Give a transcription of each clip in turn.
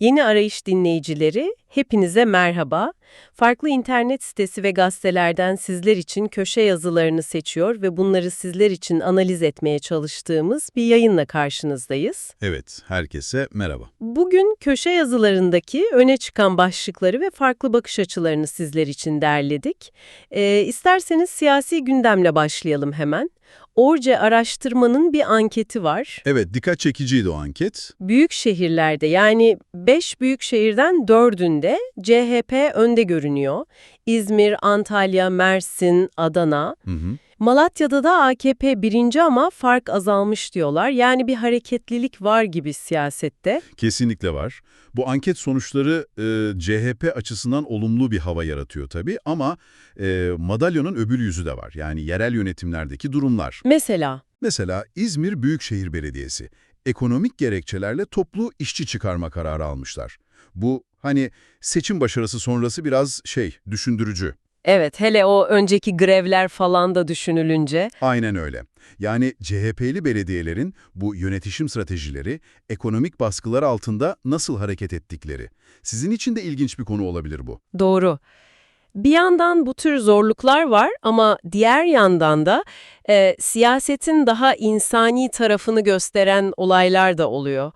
Yeni Arayış dinleyicileri, hepinize merhaba. Farklı internet sitesi ve gazetelerden sizler için köşe yazılarını seçiyor ve bunları sizler için analiz etmeye çalıştığımız bir yayınla karşınızdayız. Evet, herkese merhaba. Bugün köşe yazılarındaki öne çıkan başlıkları ve farklı bakış açılarını sizler için derledik. Ee, isterseniz siyasi gündemle başlayalım hemen. Orce Araştırma'nın bir anketi var. Evet, dikkat çekiciydi o anket. Büyük şehirlerde yani 5 büyük şehirden 4'ünde CHP önde görünüyor. İzmir, Antalya, Mersin, Adana. Hı hı. Malatya'da da AKP birinci ama fark azalmış diyorlar. Yani bir hareketlilik var gibi siyasette. Kesinlikle var. Bu anket sonuçları e, CHP açısından olumlu bir hava yaratıyor tabii ama e, madalyonun öbür yüzü de var. Yani yerel yönetimlerdeki durumlar. Mesela Mesela İzmir Büyükşehir Belediyesi ekonomik gerekçelerle toplu işçi çıkarma kararı almışlar. Bu hani seçim başarısı sonrası biraz şey düşündürücü. Evet hele o önceki grevler falan da düşünülünce Aynen öyle. Yani CHP'li belediyelerin bu yönetişim stratejileri, ekonomik baskılar altında nasıl hareket ettikleri. Sizin için de ilginç bir konu olabilir bu. Doğru. Bir yandan bu tür zorluklar var ama diğer yandan da e, siyasetin daha insani tarafını gösteren olaylar da oluyor.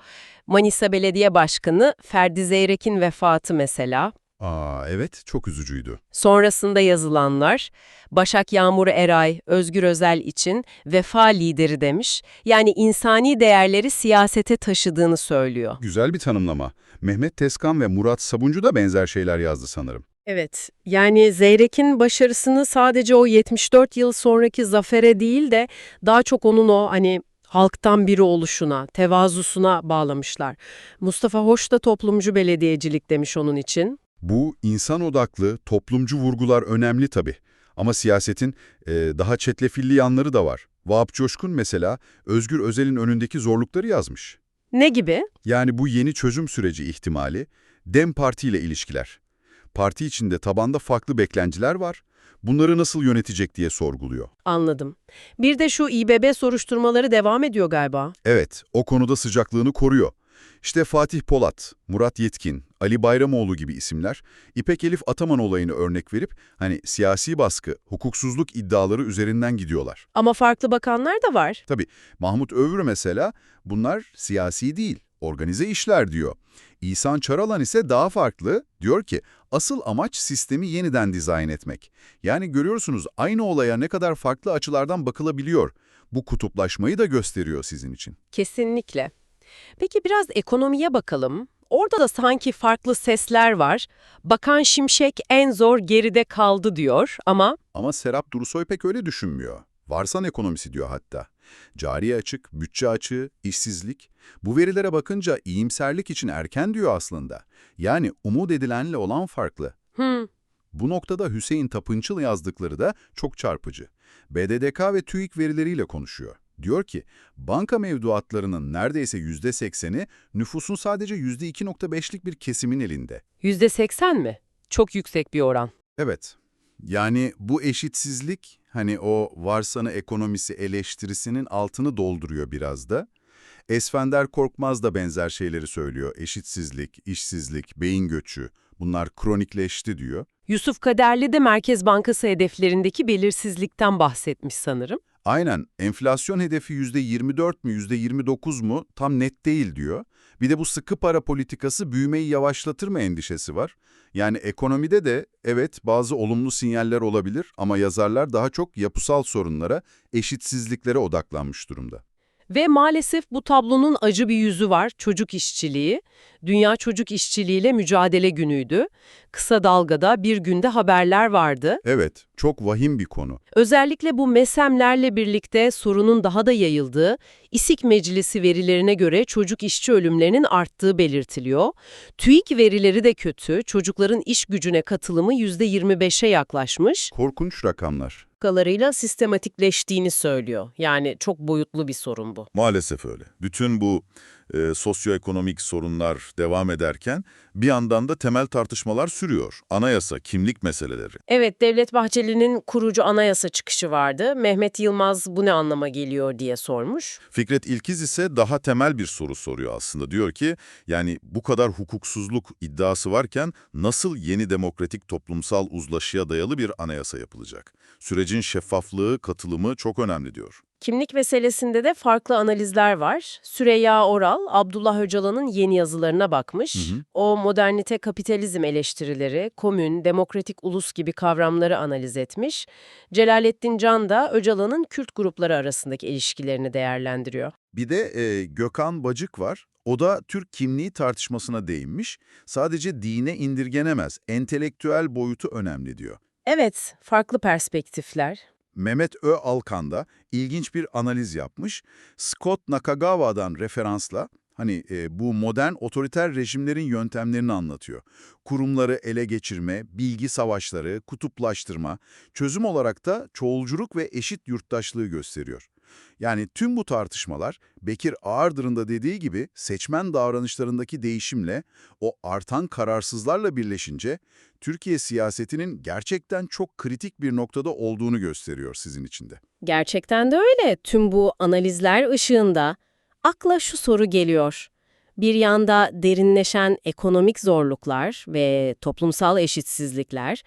Manisa Belediye Başkanı Ferdi Zeyrek'in vefatı mesela. Aa evet, çok üzücüydü. Sonrasında yazılanlar, Başak Yağmur Eray, Özgür Özel için vefa lideri demiş. Yani insani değerleri siyasete taşıdığını söylüyor. Güzel bir tanımlama. Mehmet Tezkan ve Murat Sabuncu da benzer şeyler yazdı sanırım. Evet, yani Zeyrek'in başarısını sadece o 74 yıl sonraki zafere değil de daha çok onun o hani halktan biri oluşuna, tevazusuna bağlamışlar. Mustafa Hoş da toplumcu belediyecilik demiş onun için. Bu insan odaklı, toplumcu vurgular önemli tabii. Ama siyasetin e, daha çetrefilli yanları da var. Vahap Coşkun mesela Özgür Özel'in önündeki zorlukları yazmış. Ne gibi? Yani bu yeni çözüm süreci ihtimali, DEM Parti ile ilişkiler. Parti içinde tabanda farklı beklentiler var. Bunları nasıl yönetecek diye sorguluyor. Anladım. Bir de şu İBB soruşturmaları devam ediyor galiba. Evet, o konuda sıcaklığını koruyor. İşte Fatih Polat, Murat Yetkin, Ali Bayramoğlu gibi isimler İpek Elif Ataman olayını örnek verip hani siyasi baskı, hukuksuzluk iddiaları üzerinden gidiyorlar. Ama farklı bakanlar da var. Tabii Mahmut Övür mesela bunlar siyasi değil, organize işler diyor. İhsan Çaralan ise daha farklı, diyor ki asıl amaç sistemi yeniden dizayn etmek. Yani görüyorsunuz aynı olaya ne kadar farklı açılardan bakılabiliyor. Bu kutuplaşmayı da gösteriyor sizin için. Kesinlikle. Peki biraz ekonomiye bakalım. Orada da sanki farklı sesler var. Bakan Şimşek en zor geride kaldı diyor ama Ama Serap Durusoy pek öyle düşünmüyor. Varsan ekonomisi diyor hatta. Cari açık, bütçe açığı, işsizlik. Bu verilere bakınca iyimserlik için erken diyor aslında. Yani umut edilenle olan farklı. hmm, Bu noktada Hüseyin Tapınçıl yazdıkları da çok çarpıcı. BDDK ve TÜİK verileriyle konuşuyor. Diyor ki, banka mevduatlarının neredeyse %80'i nüfusun sadece %2.5'lik bir kesimin elinde. %80 mi? Çok yüksek bir oran. Evet. Yani bu eşitsizlik hani o varsanı ekonomisi eleştirisinin altını dolduruyor biraz da. Esfender Korkmaz da benzer şeyleri söylüyor. Eşitsizlik, işsizlik, beyin göçü bunlar kronikleşti diyor. Yusuf Kaderli de Merkez Bankası hedeflerindeki belirsizlikten bahsetmiş sanırım. Aynen enflasyon hedefi %24 mü %29 mu tam net değil diyor. Bir de bu sıkı para politikası büyümeyi yavaşlatır mı endişesi var. Yani ekonomide de evet bazı olumlu sinyaller olabilir ama yazarlar daha çok yapısal sorunlara, eşitsizliklere odaklanmış durumda. Ve maalesef bu tablonun acı bir yüzü var, çocuk işçiliği. Dünya Çocuk İşçiliğiyle Mücadele Günü'ydü. Kısa Dalga'da bir günde haberler vardı. Evet, çok vahim bir konu. Özellikle bu mesemlerle birlikte sorunun daha da yayıldığı, İSİK Meclisi verilerine göre çocuk işçi ölümlerinin arttığı belirtiliyor. TÜİK verileri de kötü, çocukların iş gücüne katılımı %25'e yaklaşmış. Korkunç rakamlar. Kalarıyla sistematikleştiğini söylüyor. Yani çok boyutlu bir sorun bu. Maalesef öyle. Bütün bu e, sosyoekonomik sorunlar devam ederken bir yandan da temel tartışmalar sürüyor. Anayasa, kimlik meseleleri. Evet, Devlet Bahçeli'nin kurucu anayasa çıkışı vardı. Mehmet Yılmaz bu ne anlama geliyor diye sormuş. Fikret İlkiz ise daha temel bir soru soruyor aslında. Diyor ki yani bu kadar hukuksuzluk iddiası varken nasıl yeni demokratik toplumsal uzlaşıya dayalı bir anayasa yapılacak? Sürecin şeffaflığı, katılımı çok önemli diyor. Kimlik meselesinde de farklı analizler var. Süreyya Oral, Abdullah Öcalan'ın yeni yazılarına bakmış. Hı hı. O modernite kapitalizm eleştirileri, komün, demokratik ulus gibi kavramları analiz etmiş. Celalettin Can da Öcalan'ın Kürt grupları arasındaki ilişkilerini değerlendiriyor. Bir de e, Gökhan Bacık var. O da Türk kimliği tartışmasına değinmiş. Sadece dine indirgenemez, entelektüel boyutu önemli diyor. Evet, farklı perspektifler. Mehmet Ö. Alkan da ilginç bir analiz yapmış. Scott Nakagawa'dan referansla hani e, bu modern otoriter rejimlerin yöntemlerini anlatıyor. Kurumları ele geçirme, bilgi savaşları, kutuplaştırma, çözüm olarak da çoğulculuk ve eşit yurttaşlığı gösteriyor. Yani tüm bu tartışmalar Bekir Ağırdır'ın da dediği gibi seçmen davranışlarındaki değişimle o artan kararsızlarla birleşince Türkiye siyasetinin gerçekten çok kritik bir noktada olduğunu gösteriyor sizin için de. Gerçekten de öyle. Tüm bu analizler ışığında akla şu soru geliyor. Bir yanda derinleşen ekonomik zorluklar ve toplumsal eşitsizlikler,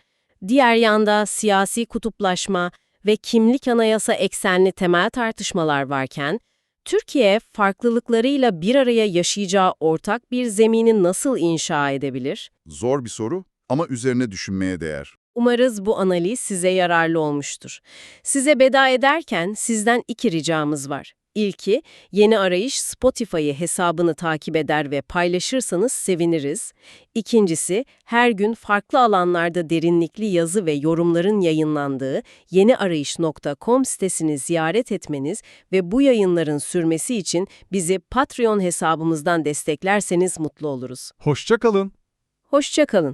diğer yanda siyasi kutuplaşma ve kimlik anayasa eksenli temel tartışmalar varken, Türkiye farklılıklarıyla bir araya yaşayacağı ortak bir zemini nasıl inşa edebilir? Zor bir soru ama üzerine düşünmeye değer. Umarız bu analiz size yararlı olmuştur. Size veda ederken sizden iki ricamız var. İlki, yeni arayış Spotify hesabını takip eder ve paylaşırsanız seviniriz. İkincisi, her gün farklı alanlarda derinlikli yazı ve yorumların yayınlandığı yeniarayış.com sitesini ziyaret etmeniz ve bu yayınların sürmesi için bizi Patreon hesabımızdan desteklerseniz mutlu oluruz. Hoşça kalın. Hoşça kalın.